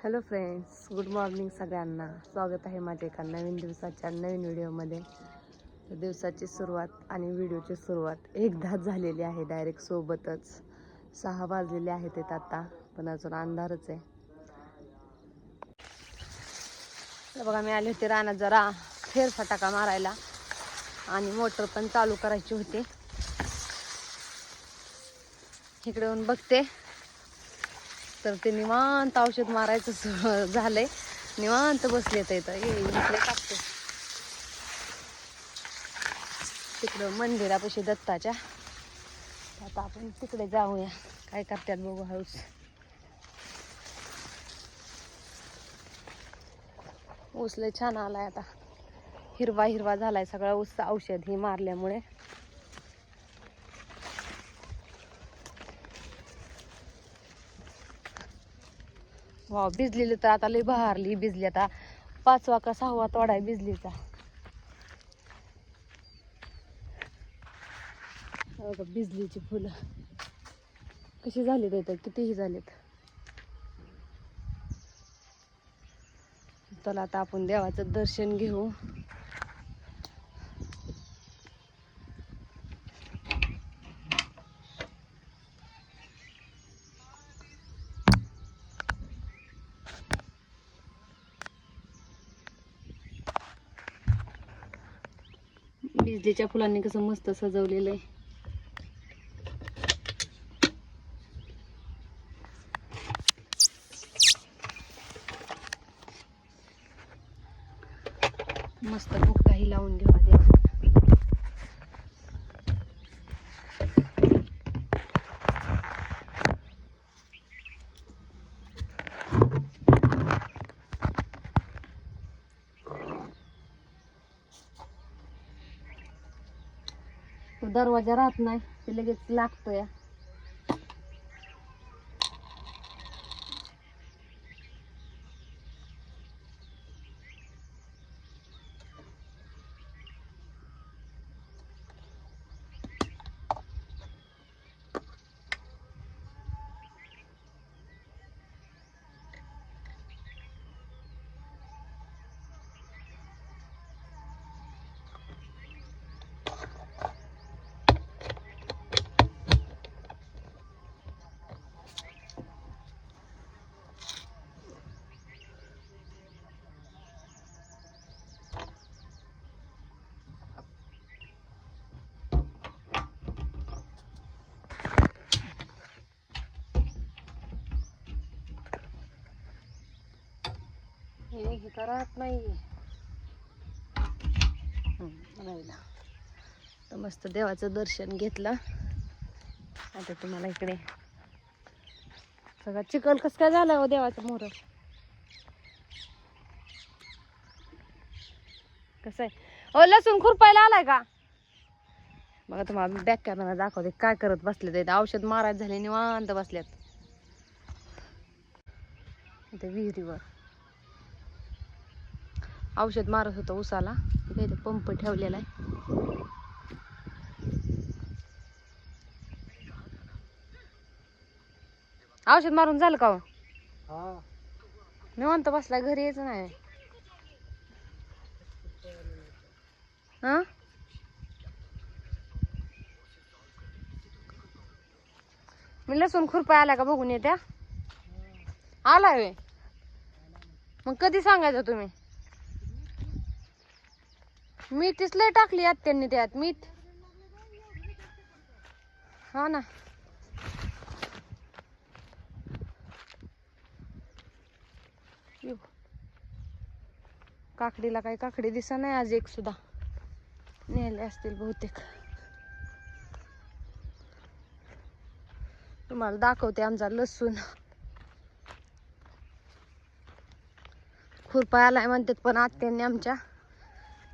Hello friends good morning सगळ्यांना. स्वागत आहे माझ्या एका नवीन दिवसाच्या नवीन व्हिडिओमध्ये. दिवसाची सुरुवात आणि व्हिडिओची सुरुवात एकदाच झालेली आहे डायरेक्ट सोबतच. सहा वाजलेले आहेत ते आता पण अजून अंधारच आहे. तर बघा मी आले होते रानात जरा फेरफटाका मारायला आणि मोटर पण चालू करायची होती. इकडे येऊन बघते. तर ते निवांत औषध मारायचं झालंय. निवांत बसले तर इथं. ये इकडे टाकतो. तिकडं मंदिरापाशी दत्ताच्या. आता आपण तिकडे जाऊया. काय करतात बघू हळूच. ऊस लय छान आलाय आता. हिरवा हिरवा झालाय सगळा ऊस औषध ही मारल्यामुळे. वा भिजलेली तर आता लई बहारली भिजली आता. पाचवा का सहावा तोडा आहे भिजलीचा. भिजलीची फुलं. कशी झालीत तर? कितीही झालीत. चला आता आपण देवाचं दर्शन घेऊ. बिजलीच्या फुलांनी कसं मस्त सजवलेलं आहे. मस्त बुक्काही लावून घेऊ आधी. आपण दरवाजा राहत नाही ते लगेच लागतोय. या हे करत नाही राहिला. तर मस्त देवाचं दर्शन घेतलं. आता तुम्हाला इकडे सगळा चिखल कस काय झालं हो देवाचं मोर? कसं आहे? ओ लसूण खुरपायला आलाय का? बघा तुम्हाला बॅक कॅमेरा दाखवते काय करत बसले ते औषध मारायचं झाले निवांत बसल्यात ते विहिरीवर. औषध मारत होतं उसाला इथे इथे पंप ठेवलेला आहे. औषध मारून झालं का हो? निवांत बसला घरी यायचं नाही. हा? मी लसूण खुरपाय आला का बघून येत्या? आलाय वे मग कधी सांगायचं तुम्ही? मीठीच लय टाकली आत त्यांनी त्यात मीठ. हा ना. काकडीला काही काकडी दिसा नाही आज एक सुद्धा. नेले असतील बहुतेक. तुम्हाला दाखवते आमचा लसूण. खुरपा आलाय म्हणतात पण आत्यांनी आमच्या.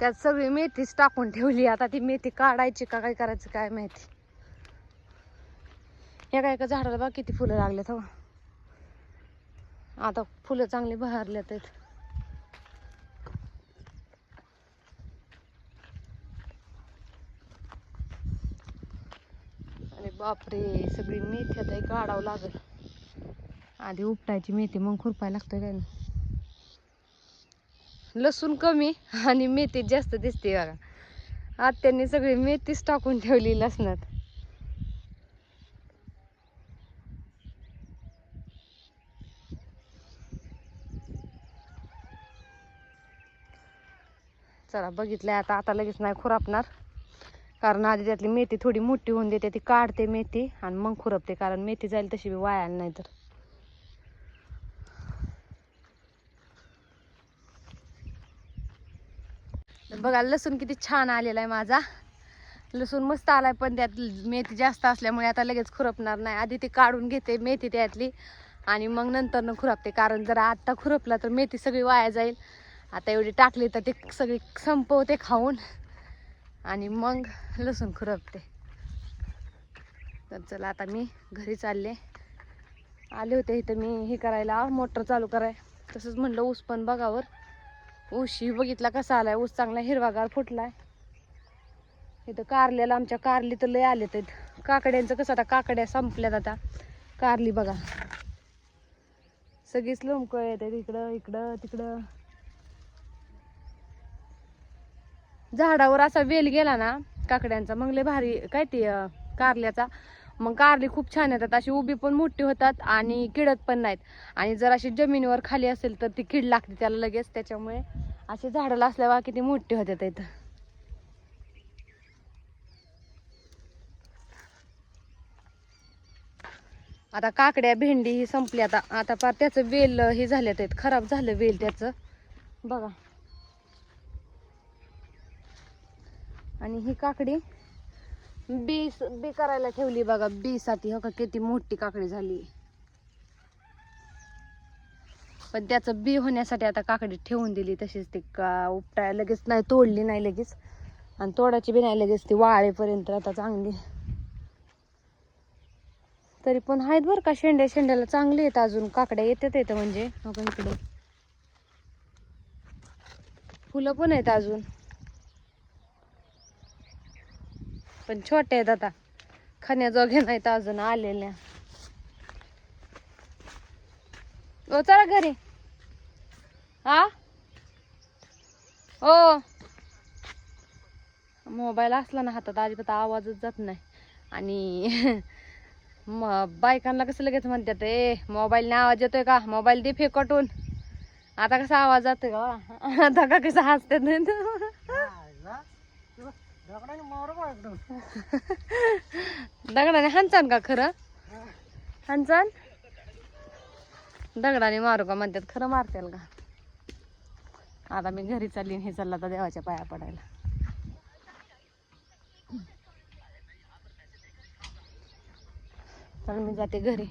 त्यात सगळी मेथीच टाकून ठेवली. आता ती मेथी काढायची का काय करायचं काय माहिती. एका एका झाडाला बघ किती फुलं लागलेत हो. आता फुलं चांगली बहरल्यात आहेत. अरे बापरे सगळी मेथी आता काढावं लागल. आधी उपटायची मेथी मग खुरपाय लागतोय काय ना लसूण कमी आणि मेथी जास्त दिसते बघा. आत्यांनी सगळी मेथीच टाकून ठेवली लसणात. चला बघितलंय आता आता लगेच नाही खुरापणार कारण आधी त्यातली मेथी थोडी मोठी होऊन देते ती काढते मेथी आणि मग खुरपते. कारण मेथी जाईल तशी बी वायाला नाही तर. बघा लसूण किती छान आलेला आहे माझा. लसूण मस्त आलाय पण त्यात मेथी जास्त असल्यामुळे आता लगेच खुरपणार नाही. आधी ती काढून घेते मेथी त्यातली आणि मग नंतर न खुरपते. कारण जर आत्ता खुरपला तर मेथी सगळी वाया जाईल. आता एवढी टाकली तर ते सगळी संपवते खाऊन. आणि मग लसूण खुरपते. तर चला आता मी घरी चालले. आले होते इथं मी हे करायला. मोटर चालू कराय. तसंच म्हणलं ऊस पण बघावर ऊसही बघितला कसा आलाय ऊस चांगला हिरवागार फुटलाय. इथं कारल्याला आमच्या कारली तर लय आले तर काकड्यांचं कसं आता काकड्या संपल्यात आता. कारली बघा. सगळीच लोमकळ येत आहेत इकडं इकडं तिकडं. झाडावर असा वेल गेला ना काकड्यांचा. मग लय भारी काय ते कारल्याचा. मग कारली खूप छान येतात. अशी उभी पण मोठी होतात आणि किडत पण नाहीत. आणि जर अशी जमिनीवर खाली असेल तर ती कीड लागते त्याला लगेच. त्याच्यामुळे अशी झाडाला असल्यावर किती मोठी होतात इथं. आता काकड्या भेंडी ही संपली. आता आता पार त्याचं वेल हे झाले आहेत. खराब झालं वेल त्याचं. बघा. आणि ही काकडी बी बी करायला ठेवली बघा. बी साठी हो का किती मोठी काकडी झाली. पण त्याचं बी होण्यासाठी आता काकडी ठेवून दिली तशीच ती का उपटाय लगेच नाही तोडली नाही लगेच. आणि तोडायची बी नाही लगेच ती वाळेपर्यंत आता चांगली. तरी पण आहेत बरं का शेंड्या शेंड्याला चांगली आहेत अजून. काकड्या येतात येतं म्हणजे. हो का इकडे. फुलं पण आहेत अजून. पण छोटे आहेत आता. खाण्याजोगे नाहीत अजून आलेल्या. ओ चला घरी. हा? ओ. मोबाईल असला ना हातात अजिबात आवाजच जात नाही. आणि म बायकांना कसं लगेच म्हणतात ए मोबाईलने आवाज येतोय का? मोबाईल दे फेकटून. आता कसा आवाज जातोय का हो. आता का कसं हसतात? दगडाने हानचान का खरं? हानचान दगडाने मारू का म्हणतात खरं मारतील का? आता मी घरी चालली हे चाललं तर देवाच्या पाया पडायला. तर मी जाते घरी.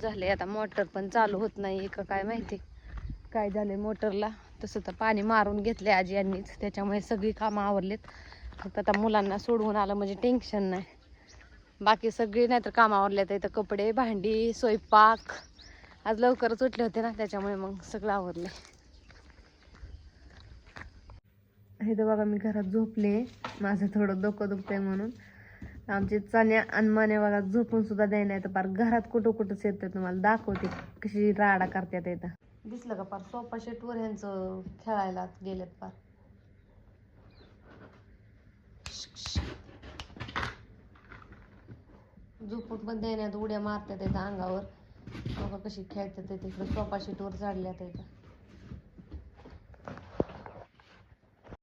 झाले आता मोटर पण चालू होत नाही का काय माहिती. काय झाले मोटरला? तसं तर पाणी मारून घेतले आजी यांनीच. त्याच्यामुळे सगळी कामं आवरलेत. फक्त आता मुलांना सोडवून आलं म्हणजे टेन्शन नाही. बाकी सगळी नाहीतर कामं आवरलेत. इथं कपडे भांडी स्वयंपाक. आज लवकरच उठले होते ना त्याच्यामुळे मग सगळं आवरले तर बघा मी घरात झोपले. माझं थोडं डोकं दुखतंय म्हणून. आमचे चण्या आणि अनमान्या बघा झोपून सुद्धा द्याय नाही. तर पार घरात कुठं कुठंच येतं तुम्हाला दाखवते. कशी राडा करतात इथं. दिसलं का पार? सोफा सेटवर ह्यांचं खेळायला गेलेत पार. झोपूट पण देण्यात उड्या मारतात इथं अंगावर. कशी खेळतात ते तिकडे. सोफा सेटवर चढल्यात इथं